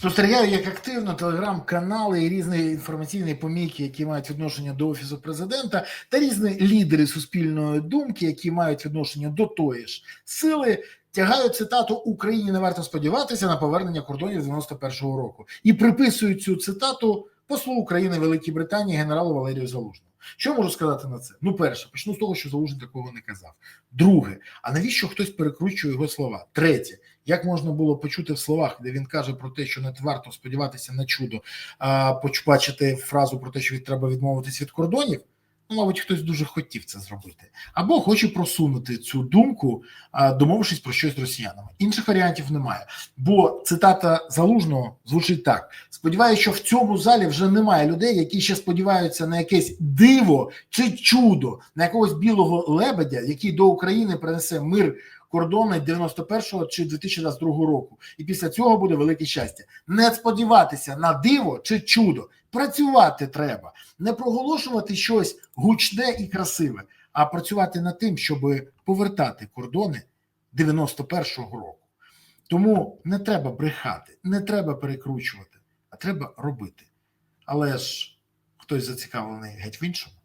Спостерігаю, як активно телеграм-канали і різні інформаційні помійки, які мають відношення до офісу президента, та різні лідери суспільної думки, які мають відношення до тої ж сили, тягають цитату Україні не варто сподіватися на повернення кордонів 91-го року і приписують цю цитату послу України Великій Британії генералу Валерію Залужному. Що можу сказати на це? Ну, перше, почну з того, що Залужний такого не казав. Друге, а навіщо хтось перекручує його слова? Третє, як можна було почути в словах, де він каже про те, що не варто сподіватися на чудо, а бачити фразу про те, що від треба відмовитись від кордонів? Ну, мабуть, хтось дуже хотів це зробити, або хоче просунути цю думку, домовившись про щось з росіянами. Інших варіантів немає. Бо цитата залужного звучить так: сподіваюся, що в цьому залі вже немає людей, які ще сподіваються на якесь диво чи чудо, на якогось білого лебедя, який до України принесе мир кордони 91-го чи 2022 року. І після цього буде велике щастя. Не сподіватися на диво чи чудо. Працювати треба, не проголошувати щось гучне і красиве, а працювати над тим, щоб повертати кордони 91-го року. Тому не треба брехати, не треба перекручувати, а треба робити. Але ж хтось зацікавлений геть в іншому.